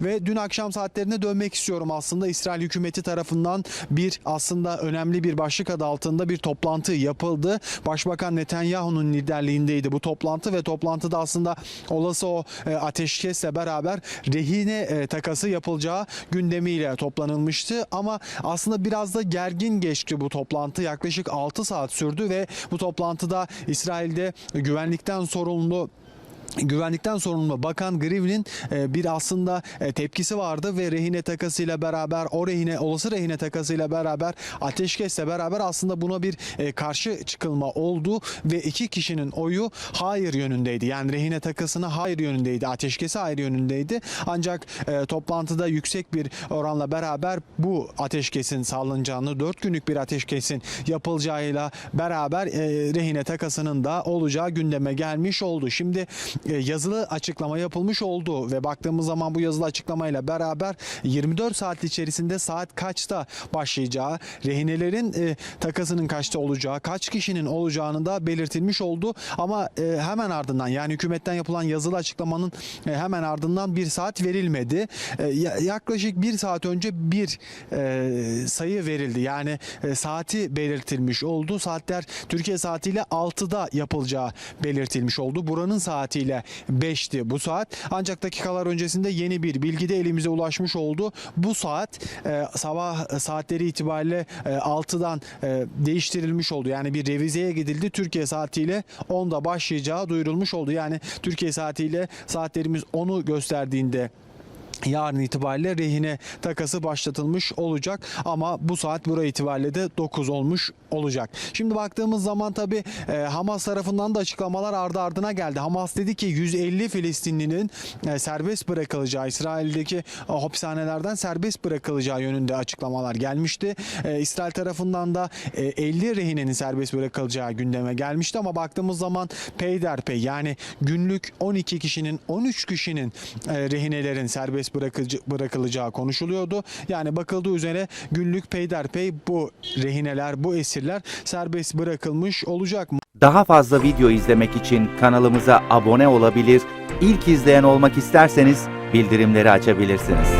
Ve dün akşam saatlerine dönmek istiyorum aslında İsrail hükümeti tarafından bir aslında önemli bir başlık adı altında bir toplantı yapıldı. Başbakan Netanyahu'nun liderliğindeydi bu toplantı ve toplantıda aslında olası o e, ateşkesle beraber rehine e, takası yapılacağı gündemiyle toplanılmıştı. Ama aslında biraz da gergin geçti bu toplantı. Yaklaşık 6 saat sürdü ve bu toplantıda İsrail'de güvenlikten sorumlu Güvenlikten sorumlu Bakan Griv'in e, bir aslında e, tepkisi vardı ve rehine takasıyla beraber o rehine olası rehine takasıyla beraber ateşkesle beraber aslında buna bir e, karşı çıkılma oldu ve iki kişinin oyu hayır yönündeydi. Yani rehine takasına hayır yönündeydi. Ateşkese hayır yönündeydi. Ancak toplantıda yüksek bir oranla beraber bu ateşkesin sağlanacağını 4 günlük bir ateşkesin yapılacağıyla beraber rehine takasının da olacağı gündeme gelmiş oldu. Şimdi yazılı açıklama yapılmış oldu ve baktığımız zaman bu yazılı açıklamayla beraber 24 saat içerisinde saat kaçta başlayacağı, rehinelerin e, takasının kaçta olacağı, kaç kişinin olacağını da belirtilmiş oldu. Ama e, hemen ardından yani hükümetten yapılan yazılı açıklamanın e, hemen ardından bir saat verilmedi. E, ya- yaklaşık bir saat önce bir e, sayı verildi. Yani e, saati belirtilmiş oldu. Saatler Türkiye saatiyle 6'da yapılacağı belirtilmiş oldu. Buranın saatiyle 5'ti bu saat. Ancak dakikalar öncesinde yeni bir bilgi de elimize ulaşmış oldu. Bu saat e, sabah saatleri itibariyle e, 6'dan e, değiştirilmiş oldu. Yani bir revizeye gidildi. Türkiye saatiyle 10'da başlayacağı duyurulmuş oldu. Yani Türkiye saatiyle saatlerimiz 10'u gösterdiğinde yarın itibariyle rehine takası başlatılmış olacak ama bu saat buraya itibariyle de 9 olmuş olacak. Şimdi baktığımız zaman tabi Hamas tarafından da açıklamalar ardı ardına geldi. Hamas dedi ki 150 Filistinlinin e, serbest bırakılacağı İsrail'deki e, hapishanelerden serbest bırakılacağı yönünde açıklamalar gelmişti. E, İsrail tarafından da e, 50 rehinenin serbest bırakılacağı gündeme gelmişti ama baktığımız zaman peyderpey yani günlük 12 kişinin 13 kişinin e, rehinelerin serbest bırakıcı, bırakılacağı konuşuluyordu. Yani bakıldığı üzere günlük peyderpey bu rehineler, bu esirler serbest bırakılmış olacak. Daha fazla video izlemek için kanalımıza abone olabilir, ilk izleyen olmak isterseniz bildirimleri açabilirsiniz.